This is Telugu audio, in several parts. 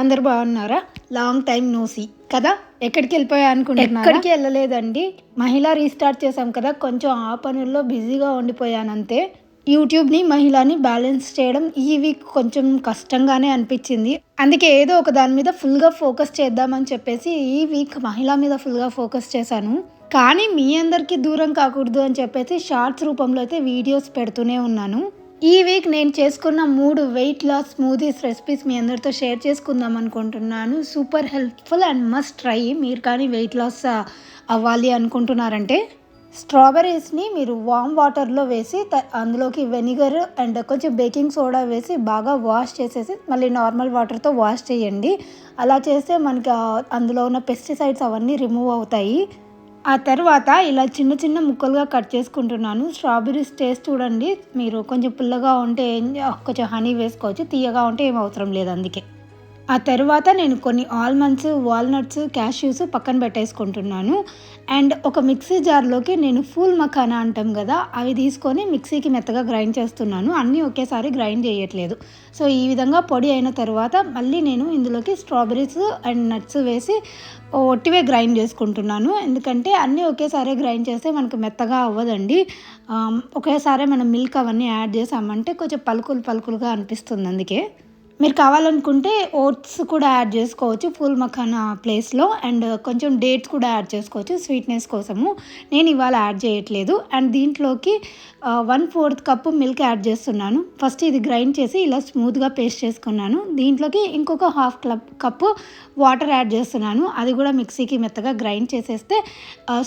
అందరు బాగున్నారా? లాంగ్ టైం నోసి కదా? ఎక్కడికి వెళ్ళిపోయా అనుకుంటున్నా ఎక్కడికి వెళ్ళలేదండి. మహిళ రీస్టార్ట్ చేసాం కదా. కొంచెం ఆ పనుల్లో బిజీగా ఉండిపోయానంతే. యూట్యూబ్ని మహిళని బ్యాలెన్స్ చేయడం ఈ వీక్ కొంచెం కష్టంగానే అనిపించింది. అందుకే ఏదో ఒక దాని మీద ఫుల్గా ఫోకస్ చేద్దామని చెప్పేసి ఈ వీక్ మహిళ మీద ఫుల్గా ఫోకస్ చేశాను. కానీ మీ అందరికీ దూరం కాకూడదు అని చెప్పేసి షార్ట్స్ రూపంలో అయితే వీడియోస్ పెడుతూనే ఉన్నాను. ఈ వీక్ నేను చేసుకున్న మూడు వెయిట్ లాస్ స్మూదీస్ రెసిపీస్ మీ అందరితో షేర్ చేసుకుందాం అనుకుంటున్నాను. Super helpful and must try మీరు కానీ వెయిట్ లాస్ అవ్వాలి అనుకుంటున్నారంటే స్ట్రాబెర్రీస్ని మీరు వామ్ వాటర్లో వేసి అందులోకి వెనిగర్ అండ్ కొంచెం బేకింగ్ సోడా వేసి బాగా వాష్ చేసేసి మళ్ళీ నార్మల్ వాటర్తో వాష్ చేయండి. అలా చేస్తే మనకి అందులో ఉన్న పెస్టిసైడ్స్ అవన్నీ రిమూవ్ అవుతాయి. ఆ తర్వాత ఇలా చిన్న చిన్న ముక్కలుగా కట్ చేసుకుంటున్నాను. స్ట్రాబెర్రీస్ టేస్ట్ చూడండి. మీరు కొంచెం పుల్లగా ఉంటే ఏం- కొంచెం హనీ వేసుకోవచ్చు. తీయగా ఉంటే ఏం అవసరం లేదు అందుకే. ఆ తర్వాత నేను కొన్ని ఆల్మండ్స్ వాల్నట్స్ క్యాష్యూస్ పక్కన పెట్టేసుకుంటున్నాను. అండ్ ఒక మిక్సీ జార్లోకి నేను ఫూల్ మఖానా అంటాం కదా అవి తీసుకొని మిక్సీకి మెత్తగా గ్రైండ్ చేస్తున్నాను. అన్నీ ఒకేసారి గ్రైండ్ చేయట్లేదు. సో ఈ విధంగా పొడి అయిన తర్వాత మళ్ళీ నేను ఇందులోకి స్ట్రాబెరీస్ అండ్ నట్స్ వేసి ఒట్టివే గ్రైండ్ చేసుకుంటున్నాను. ఎందుకంటే అన్నీ ఒకేసారి గ్రైండ్ చేస్తే మనకు మెత్తగా అవ్వదండి. ఒకేసారి మనం మిల్క్ అవన్నీ యాడ్ చేసామంటే కొంచెం పలుకులు పలుకులుగా అనిపిస్తుంది అందుకే. మీరు కావాలనుకుంటే ఓట్స్ కూడా యాడ్ చేసుకోవచ్చు ఫుల్ మఖానా ప్లేస్లో. అండ్ కొంచెం డేట్స్ కూడా యాడ్ చేసుకోవచ్చు స్వీట్నెస్ కోసము. నేను ఇవాళ యాడ్ చేయట్లేదు. అండ్ దీంట్లోకి one fourth cup milk add చేస్తున్నాను. ఫస్ట్ ఇది గ్రైండ్ చేసి ఇలా స్మూత్గా పేస్ట్ చేసుకున్నాను. దీంట్లోకి ఇంకొక half cup cup water add చేస్తున్నాను. అది కూడా మిక్సీకి మెత్తగా గ్రైండ్ చేసేస్తే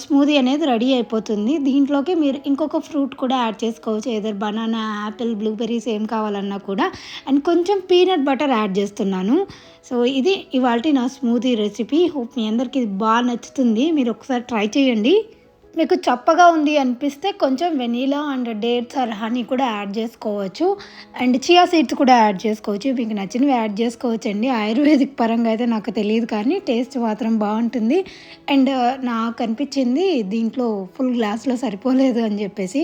స్మూదీ అనేది రెడీ అయిపోతుంది. దీంట్లోకి మీరు ఇంకొక ఫ్రూట్ కూడా యాడ్ చేసుకోవచ్చు. ఏదో బనానా యాపిల్ బ్లూబెర్రీస్ ఏం కావాలన్నా కూడా. అండ్ కొంచెం పీనట్ బటర్ యాడ్ చేస్తున్నాను. సో ఇది ఇవాళ నా స్మూతీ రెసిపీ హోప్ మీ అందరికీ బాగా నచ్చుతుంది. మీరు ఒకసారి ట్రై చేయండి. మీకు చప్పగా ఉంది అనిపిస్తే కొంచెం vanilla and dates or honey కూడా యాడ్ చేసుకోవచ్చు. అండ్ చియా సీడ్స్ కూడా యాడ్ చేసుకోవచ్చు. మీకు నచ్చినవి యాడ్ చేసుకోవచ్చు అండి ఆయుర్వేదిక్ పరంగా అయితే నాకు తెలియదు కానీ టేస్ట్ మాత్రం బాగుంటుంది. అండ్ నాకు అనిపించింది దీంట్లో ఫుల్ గ్లాస్లో సరిపోలేదు అని చెప్పేసి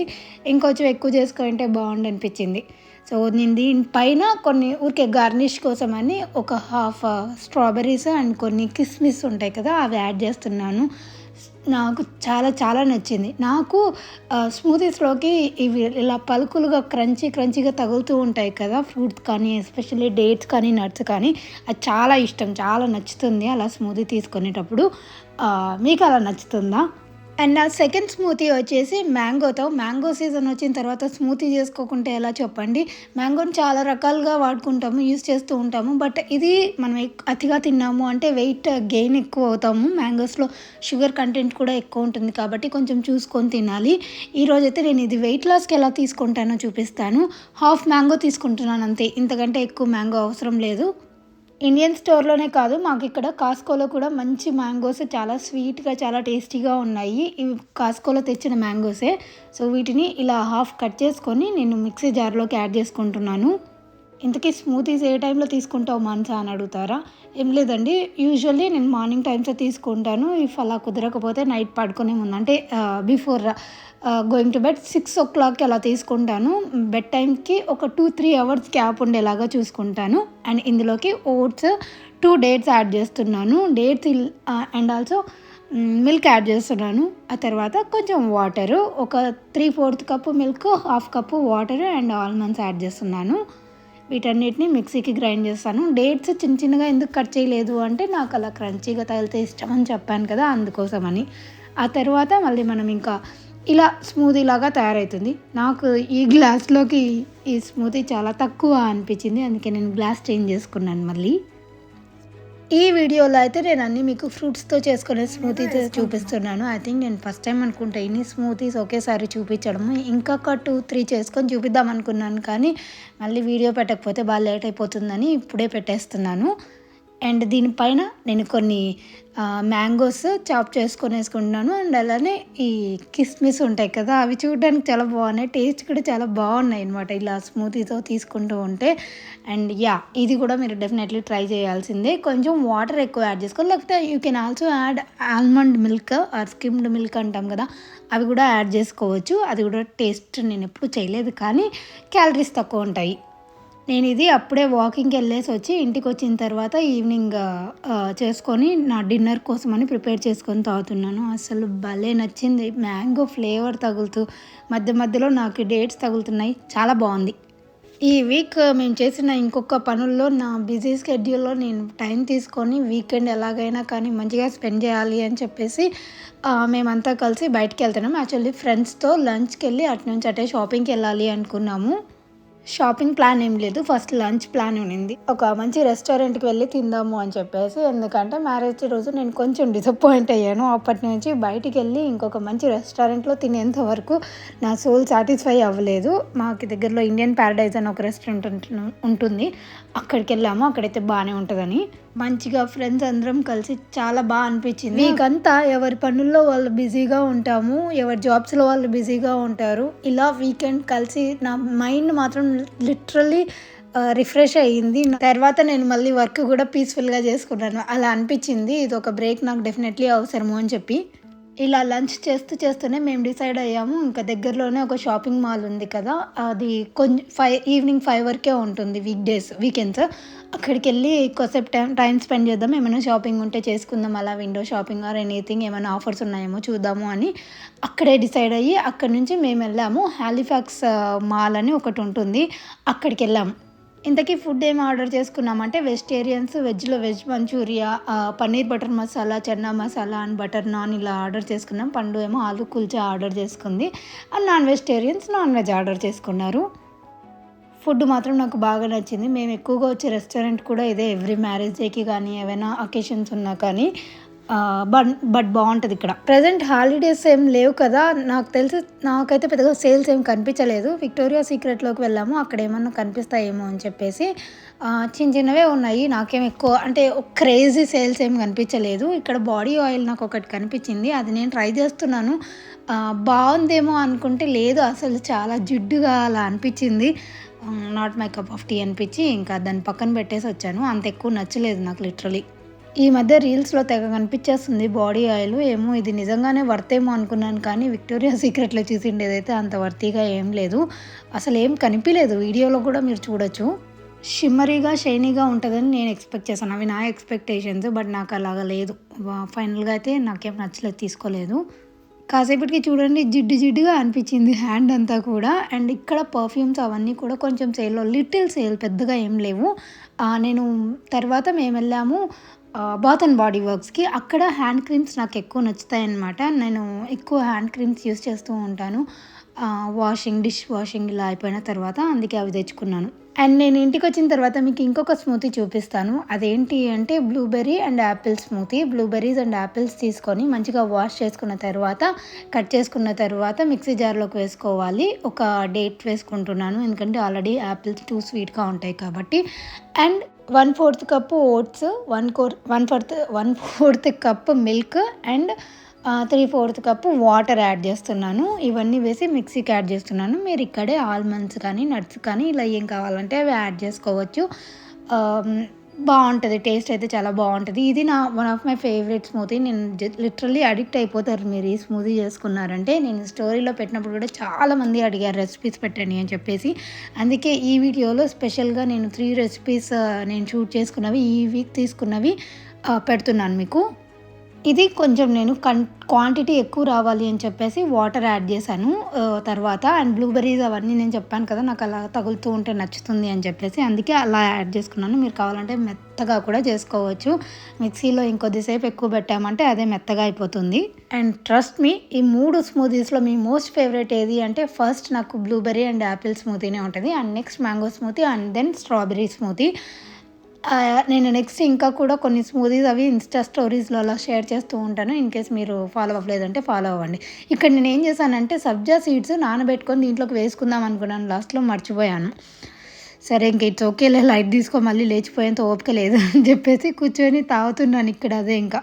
ఇంకొంచెం ఎక్కువ చేసుకుంటే బాగుండు అనిపించింది. సో నేను దీనిపైన కొన్ని ఊరికే గార్నిష్ కోసం అని ఒక హాఫ్ స్ట్రాబెర్రీస్ అండ్ కొన్ని కిస్మిస్ ఉంటాయి కదా అవి యాడ్ చేస్తున్నాను. నాకు చాలా చాలా నచ్చింది. నాకు స్మూతీస్లోకి ఇవి ఇలా పలుకులుగా క్రంచీ క్రంచీగా తగులుతూ ఉంటాయి కదా ఫ్రూట్స్ కానీ ఎస్పెషల్లీ డేట్స్ కానీ నట్స్ కానీ అది చాలా ఇష్టం చాలా నచ్చుతుంది అలా స్మూతీ తీసుకునేటప్పుడు. మీకు అలా నచ్చుతుందా? అండ్ నా సెకండ్ స్మూతీ వచ్చేసి మ్యాంగోతో. మ్యాంగో సీజన్ వచ్చిన తర్వాత స్మూతీ చేసుకోకుంటే ఎలా చెప్పండి? మ్యాంగోని చాలా రకాలుగా వాడుకుంటాము యూస్ చేస్తూ ఉంటాము. బట్ ఇది మనం అతిగా తిన్నాము అంటే వెయిట్ గెయిన్ ఎక్కువ అవుతాము. మ్యాంగోస్లో షుగర్ కంటెంట్ కూడా ఎక్కువ ఉంటుంది కాబట్టి కొంచెం చూసుకొని తినాలి. ఈరోజు అయితే నేను ఇది వెయిట్ లాస్కి ఎలా తీసుకుంటానో చూపిస్తాను. హాఫ్ మ్యాంగో తీసుకుంటున్నాను అంతే. ఇంతకంటే ఎక్కువ మ్యాంగో అవసరం లేదు. ఇండియన్ స్టోర్లోనే కాదు మాకు ఇక్కడ కాస్కోలో కూడా మంచి మ్యాంగోస్ చాలా స్వీట్గా చాలా టేస్టీగా ఉన్నాయి. ఇవి కాస్కోలో తెచ్చిన మ్యాంగోసే. సో వీటిని ఇలా హాఫ్ కట్ చేసుకొని నేను మిక్సీ జార్లోకి యాడ్ చేసుకుంటున్నాను. ఇంతకీ స్మూతీస్ ఏ టైంలో తీసుకుంటావు మనసా అని అడుగుతారా? ఏం లేదండి యూజువల్లీ నేను మార్నింగ్ టైమ్స్ తీసుకుంటాను. ఇఫ్ అలా కుదరకపోతే నైట్ పడుకునే ముందు అంటే before going to bed six ఓ క్లాక్కి అలా తీసుకుంటాను. బెడ్ టైంకి ఒక టూ త్రీ అవర్స్ గ్యాప్ ఉండేలాగా చూసుకుంటాను. అండ్ ఇందులోకి ఓట్స్ టూ డేట్స్ యాడ్ చేస్తున్నాను. Dates and also milk add చేస్తున్నాను. ఆ తర్వాత కొంచెం వాటరు ఒక three fourth cup milk half cup water and almonds add చేస్తున్నాను. వీటన్నిటిని మిక్సీకి గ్రైండ్ చేస్తాను. డేట్స్ చిన్న చిన్నగా ఎందుకు కట్ చేయలేదు అంటే నాకు అలా క్రంచీగా తగిలితే ఇష్టం అని చెప్పాను కదా అందుకోసమని. ఆ తర్వాత మళ్ళీ మనం ఇంకా ఇలా స్మూదీ లాగా తయారవుతుంది నాకు ఈ గ్లాస్లోకి ఈ స్మూతీ చాలా తక్కువ అనిపించింది అందుకే నేను గ్లాస్ చేంజ్ చేసుకున్నాను మళ్ళీ. ఈ వీడియోలో అయితే నేను అన్ని మీకు ఫ్రూట్స్తో చేసుకునే స్మూతీస్ చూపిస్తున్నాను. ఐ థింక్ నేను ఫస్ట్ టైం అనుకుంటా ఇన్ని స్మూతీస్ ఒకేసారి చూపించడము. ఇంకొక టూ త్రీ చేసుకొని చూపిద్దాం అనుకున్నాను కానీ మళ్ళీ వీడియో పెట్టకపోతే బాగా లేట్ అయిపోతుందని ఇప్పుడే పెట్టేస్తున్నాను. అండ్ దీనిపైన నేను కొన్ని మ్యాంగోస్ చాప్ చేసుకొని వేసుకుంటున్నాను అండ్ అలానే ఈ కిస్మిస్ ఉంటాయి కదా అవి చూడడానికి చాలా బాగున్నాయి. టేస్ట్ కూడా చాలా బాగున్నాయి అనమాట ఇలా స్మూతీతో తీసుకుంటూ ఉంటే. అండ్ యా ఇది కూడా మీరు డెఫినెట్లీ ట్రై చేయాల్సిందే. కొంచెం వాటర్ ఎక్కువ యాడ్ చేసుకోవాలి లేకపోతే you can also add almond milk or skimmed milk అంటాం కదా అవి కూడా యాడ్ చేసుకోవచ్చు. అది కూడా టేస్ట్ నేను ఎప్పుడు చేయలేదు కానీ క్యాలరీస్ తక్కువ ఉంటాయి. నేను ఇది అప్పుడే వాకింగ్కి వెళ్ళేసి వచ్చి ఇంటికి వచ్చిన తర్వాత ఈవినింగ్ చేసుకొని నా డిన్నర్ కోసం అని ప్రిపేర్ చేసుకొని తాగుతున్నాను. అసలు భలే నచ్చింది. మ్యాంగో ఫ్లేవర్ తగులుతూ మధ్య మధ్యలో నాకు డేట్స్ తగులుతున్నాయి. చాలా బాగుంది. ఈ వీక్ మేము చేసిన ఇంకొక పనుల్లో నా బిజీ స్కెడ్యూల్లో నేను టైం తీసుకొని వీకెండ్ ఎలాగైనా కానీ మంచిగా స్పెండ్ చేయాలి అని చెప్పేసి మేమంతా కలిసి బయటకు వెళ్తున్నాం. యాక్చువల్లీ ఫ్రెండ్స్తో లంచ్కి వెళ్ళి అటు నుంచి అటే షాపింగ్కి వెళ్ళాలి అనుకున్నాము. షాపింగ్ ప్లాన్ ఏం లేదు. ఫస్ట్ లంచ్ ప్లాన్ ఉన్నింది. ఒక మంచి రెస్టారెంట్కి వెళ్ళి తిందాము అని చెప్పేసి ఎందుకంటే మ్యారేజ్ రోజు నేను కొంచెం డిసప్పాయింట్ అయ్యాను. అప్పటి నుంచి బయటికి వెళ్ళి ఇంకొక మంచి రెస్టారెంట్లో తినేంత వరకు నా సోల్ సాటిస్ఫై అవ్వలేదు. మాకు దగ్గరలో ఇండియన్ ప్యారడైజ్ అని ఒక రెస్టారెంట్ ఉంటుంది. అక్కడికి వెళ్ళాము. అక్కడైతే బాగానే ఉంటుందని. మంచిగా ఫ్రెండ్స్ అందరం కలిసి చాలా బాగా అనిపించింది. వీకంతా ఎవరి పనుల్లో వాళ్ళు బిజీగా ఉంటాము ఎవరి జాబ్స్లో వాళ్ళు బిజీగా ఉంటారు ఇలా వీకెండ్ కలిసి నా మైండ్ మాత్రం లిటరల్లీ రిఫ్రెష్ అయ్యింది. తర్వాత నేను మళ్ళీ వర్క్ కూడా పీస్ఫుల్గా చేసుకున్నాను. అలా అనిపించింది. ఇది ఒక బ్రేక్ నాకు డెఫినెట్లీ అవసరము అని చెప్పి. ఇలా లంచ్ చేస్తూ చేస్తూనే మేము డిసైడ్ అయ్యాము. ఇంకా దగ్గరలోనే ఒక షాపింగ్ మాల్ ఉంది కదా అది కొంచెం ఫైవ్ ఈవినింగ్ ఫైవ్ వరకే ఉంటుంది వీక్ డేస్ వీకెండ్స్. అక్కడికి వెళ్ళి కొద్దిసేపు టైం టైం స్పెండ్ చేద్దాం ఏమైనా షాపింగ్ ఉంటే చేసుకుందాం అలా విండో షాపింగ్ ఆర్ ఎనీథింగ్ ఏమైనా ఆఫర్స్ ఉన్నాయేమో చూద్దాము అని అక్కడే డిసైడ్ అయ్యి అక్కడి నుంచి మేము వెళ్ళాము. హ్యాలిఫాక్స్ మాల్ అని ఒకటి ఉంటుంది అక్కడికి వెళ్ళాము ఇంతకీ ఫుడ్ ఏం ఆర్డర్ చేసుకున్నామంటే వెజిటేరియన్స్ వెజ్లో veg Manchurian paneer butter masala chana masala and butter naan ఇలా ఆర్డర్ చేసుకున్నాం. పండు ఏమో ఆలు కుల్చా ఆర్డర్ చేసుకుంది. And non vegetarians non veg order చేసుకున్నారు. ఫుడ్ మాత్రం నాకు బాగా నచ్చింది. మేము ఎక్కువగా వచ్చే రెస్టారెంట్ కూడా ఇదే. ఎవ్రీ మ్యారేజ్ డేకి కానీ ఏవైనా అకేషన్స్ ఉన్నా కానీ బట్ బట్ బాగుంటుంది ఇక్కడ. ప్రజెంట్ హాలిడేస్ ఏం లేవు కదా నాకు తెలిసి నాకైతే పెద్దగా సేల్స్ ఏం కనిపించలేదు. విక్టోరియా సీక్రెట్లోకి వెళ్ళాము అక్కడ ఏమన్నా కనిపిస్తాయేమో అని చెప్పేసి చిన్న చిన్నవే ఉన్నాయి. నాకేం ఎక్కువ అంటే క్రేజీ సేల్స్ ఏం కనిపించలేదు. ఇక్కడ బాడీ ఆయిల్ నాకు ఒకటి కనిపించింది అది నేను ట్రై చేస్తున్నాను. బాగుందేమో అనుకుంటే లేదు అసలు చాలా జిడ్డుగా అలా అనిపించింది. Not my cup of tea అనిపించి ఇంకా దాన్ని పక్కన పెట్టేసి వచ్చాను. అంత ఎక్కువ నచ్చలేదు నాకు లిటరలీ. ఈ మధ్య రీల్స్లో తెగ కనిపించేస్తుంది బాడీ ఆయిల్. ఏమో ఇది నిజంగానే వర్తేమో అనుకున్నాను కానీ విక్టోరియా సీక్రెట్లో చూసిండేదైతే అంత వర్తీగా ఏం లేదు. అసలు ఏం కనిపించలేదు వీడియోలో కూడా మీరు చూడొచ్చు. షిమ్మరీగా షైనీగా ఉంటుందని నేను ఎక్స్పెక్ట్ చేశాను. అవి నా ఎక్స్పెక్టేషన్స్ బట్ నాకు అలాగా లేదు. ఫైనల్గా అయితే నాకేం నచ్చలేదు తీసుకోలేదు. కాసేపటికి చూడండి జిడ్డు జిడ్డుగా అనిపించింది హ్యాండ్ అంతా కూడా. అండ్ ఇక్కడ పర్ఫ్యూమ్స్ అవన్నీ కూడా కొంచెం సేల్లో లిటిల్ సేల్ పెద్దగా ఏం లేవు. నేను తర్వాత మేము వెళ్ళాము. బాత్ అండ్ బాడీ వర్క్స్కి అక్కడ హ్యాండ్ క్రీమ్స్ నాకు ఎక్కువ నచ్చుతాయి అన్నమాట నేను ఎక్కువ హ్యాండ్ క్రీమ్స్ యూస్ చేస్తూ ఉంటాను. వాషింగ్ డిష్ వాషింగ్ ఇలా అయిపోయిన తర్వాత అందుకే అవి తెచ్చుకున్నాను. అండ్ నేను ఇంటికి వచ్చిన తర్వాత మీకు ఇంకొక స్మూతీ చూపిస్తాను. అదేంటి అంటే blueberry and apple smoothie blueberries and apples తీసుకొని మంచిగా వాష్ చేసుకున్న తర్వాత కట్ చేసుకున్న తర్వాత మిక్సీ జార్లోకి వేసుకోవాలి. ఒక డేట్ వేసుకుంటున్నాను. ఎందుకంటే ఆల్రెడీ యాపిల్స్ టూ స్వీట్గా ఉంటాయి కాబట్టి. And one fourth cup oats one core one fourth one fourth cup milk and three fourth cup water add చేస్తున్నాను. ఇవన్నీ వేసి మిక్సీకి యాడ్ చేస్తున్నాను. మీరు ఇక్కడే ఆల్మండ్స్ కానీ నట్స్ కానీ ఇలా ఏం కావాలంటే అవి యాడ్ చేసుకోవచ్చు. బాగుంటుంది టేస్ట్ అయితే చాలా బాగుంటుంది. ఇది నా one of my favourite smoothie నేను లిటరల్లీ అడిక్ట్ అయిపోతారు మీరు ఈ స్మూతీ చేసుకున్నారంటే. నేను స్టోరీలో పెట్టినప్పుడు కూడా చాలా మంది అడిగారు రెసిపీస్ పెట్టండి అని చెప్పేసి. అందుకే ఈ వీడియోలో స్పెషల్గా నేను త్రీ రెసిపీస్ నేను షూట్ చేసుకున్నవి ఈ వీక్ తీసుకున్నవి పెడుతున్నాను మీకు. ఇది కొంచెం నేను కన్ క్వాంటిటీ ఎక్కువ రావాలి అని చెప్పేసి వాటర్ యాడ్ చేశాను. తర్వాత అండ్ బ్లూబెర్రీస్ అవన్నీ నేను చెప్పాను కదా నాకు అలా తగులుతూ ఉంటే నచ్చుతుంది అని చెప్పేసి అందుకే అలా యాడ్ చేసుకున్నాను. మీరు కావాలంటే మెత్తగా కూడా చేసుకోవచ్చు. మిక్సీలో ఇంకొద్దిసేపు ఎక్కువ పెట్టామంటే అదే మెత్తగా అయిపోతుంది. అండ్ ట్రస్ట్ మీ ఈ మూడు స్మూతీస్లో మీ మోస్ట్ ఫేవరెట్ ఏది అంటే ఫస్ట్ నాకు బ్లూబెర్రీ అండ్ యాపిల్ స్మూతీనే ఉంటుంది. And next mango smoothie and then strawberry smoothie నేను నెక్స్ట్ ఇంకా కూడా కొన్ని స్మూదీస్ అవి ఇన్స్టా స్టోరీస్లో అలా షేర్ చేస్తూ ఉంటాను. ఇన్ కేస్ మీరు ఫాలో అవ్వలేదంటే ఫాలో అవ్వండి. ఇక్కడ నేను ఏం చేశానంటే సబ్జా సీడ్స్ నానబెట్టుకొని దీంట్లోకి వేసుకుందాం అనుకున్నాను. లాస్ట్లో మర్చిపోయాను. సరే ఇంక ఇట్స్ ఓకేలే లైట్ తీసుకో మళ్ళీ లేచిపోయేంత ఓపిక లేదు అని చెప్పేసి కూర్చొని తాగుతున్నాను ఇక్కడ అదే ఇంకా.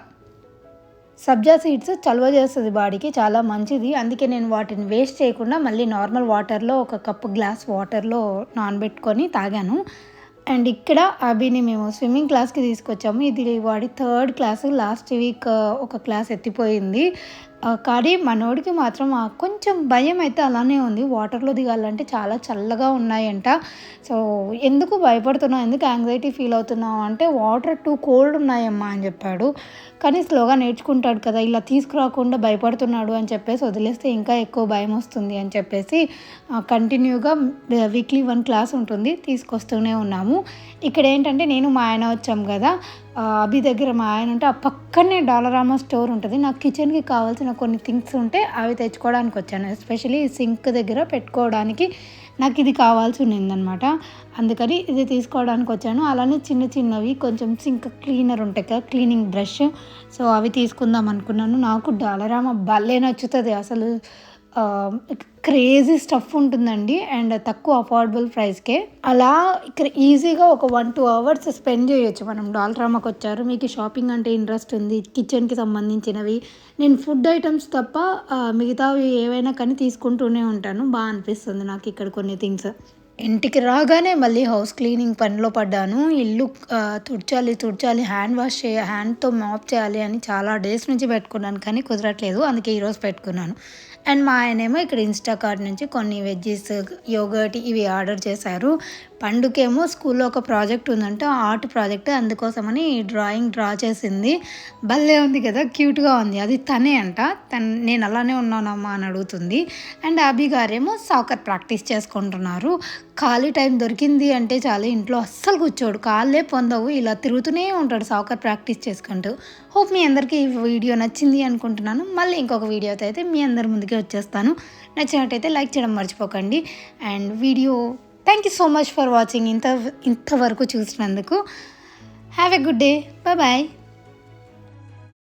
సబ్జా సీడ్స్ చలువ చేస్తుంది బాడీకి చాలా మంచిది. అందుకే నేను వాటిని వేస్ట్ చేయకుండా మళ్ళీ నార్మల్ వాటర్లో ఒక కప్పు గ్లాస్ వాటర్లో నానబెట్టుకొని తాగాను. అండ్ ఇక్కడ అభిని మేము స్విమ్మింగ్ క్లాస్కి తీసుకొచ్చాము. ఇది వాడి థర్డ్ క్లాస్. లాస్ట్ వీక్ ఒక క్లాస్ ఎత్తిపోయింది. కానీ మనోడికి మాత్రం కొంచెం భయం అయితే అలానే ఉంది. వాటర్లో దిగాలంటే చాలా చల్లగా ఉన్నాయంట. సో ఎందుకు భయపడుతున్నావు? ఎందుకు యాంగ్జైటీ ఫీల్ అవుతున్నావు? అంటే వాటర్ టూ కోల్డ్ ఉన్నాయమ్మా అని చెప్పాడు. కానీ స్లోగా నేర్చుకుంటాడు కదా ఇలా తీసుకురాకుండా భయపడుతున్నాడు అని చెప్పేసి వదిలేస్తే ఇంకా ఎక్కువ భయం వస్తుంది అని చెప్పేసి కంటిన్యూగా వీక్లీ వన్ క్లాస్ ఉంటుంది. తీసుకొస్తూనే ఉన్నాము. ఇక్కడ ఏంటంటే నేను మా ఆయన వచ్చాం కదా అభి దగ్గర మా ఆయన ఉంటే ఆ పక్కనే డాలరామా స్టోర్ ఉంటుంది. నాకు కిచెన్కి కావాల్సిన కొన్ని థింగ్స్ ఉంటే అవి తెచ్చుకోవడానికి వచ్చాను. ఎస్పెషలీ సింక్ దగ్గర పెట్టుకోవడానికి నాకు ఇది కావాల్సి ఉన్నిందనమాట. అందుకని ఇది తీసుకోవడానికి వచ్చాను. అలానే చిన్న చిన్నవి కొంచెం సింక్ క్లీనర్ ఉంటాయి కదా క్లీనింగ్ బ్రష్. సో అవి తీసుకుందాం అనుకున్నాను. నాకు డాలరామా భలే నచ్చుతుంది అసలు. క్రేజీ స్టఫ్ ఉంటుందండి అండ్ తక్కువ అఫోర్డబుల్ ప్రైస్కే. అలా ఇక్కడ ఈజీగా ఒక వన్ టూ అవర్స్ స్పెండ్ చేయొచ్చు. మనం డాల్రామాకి వచ్చారు. మీకు షాపింగ్ అంటే ఇంట్రెస్ట్ ఉంది. కిచెన్కి సంబంధించినవి. నేను ఫుడ్ ఐటమ్స్ తప్ప మిగతావి ఏవైనా కానీ తీసుకుంటూనే ఉంటాను. బాగా అనిపిస్తుంది నాకు ఇక్కడ కొన్ని థింగ్స్. ఇంటికి రాగానే మళ్ళీ హౌస్ క్లీనింగ్ పనిలో పడ్డాను. ఇల్లు తుడ్చాలి తుడ్చాలి హ్యాండ్ వాష్ చేయ హ్యాండ్తో మాప్ చేయాలి అని చాలా డేస్ నుంచి పెట్టుకున్నాను కానీ కుదరట్లేదు. అందుకే ఈరోజు పెట్టుకున్నాను. అండ్ మా ఆయనేమో ఇక్కడ ఇన్స్టాకార్ట్ నుంచి కొన్ని వెజ్జెస్ యోగర్ట్ ఇవి ఆర్డర్ చేశారు. పండుకేమో స్కూల్లో ఒక ప్రాజెక్ట్ ఉందంట ఆర్ట్ ప్రాజెక్ట్ అందుకోసమని డ్రాయింగ్ డ్రా చేసింది. భలే ఉంది కదా క్యూట్గా ఉంది. అది తనే అంట. తన్ నేను అలానే ఉన్నానమ్మా అని అడుగుతుంది. అండ్ అభి గారేమో సాకర్ ప్రాక్టీస్ చేసుకుంటున్నారు. ఖాళీ టైం దొరికింది అంటే చాలు ఇంట్లో అస్సలు కూర్చోడు. కాళ్ళే పొందవు ఇలా తిరుగుతూనే ఉంటాడు సాకర్ ప్రాక్టీస్ చేసుకుంటూ. హోప్ మీ అందరికీ ఈ వీడియో నచ్చింది అనుకుంటున్నాను. మళ్ళీ ఇంకొక వీడియోతో అయితే మీ అందరి ముందుకే వచ్చేస్తాను. నచ్చినట్టయితే లైక్ చేయడం మర్చిపోకండి. And video thank you so much for watching ఇంత ఇంతవరకు చూసినందుకు. Have a good day bye bye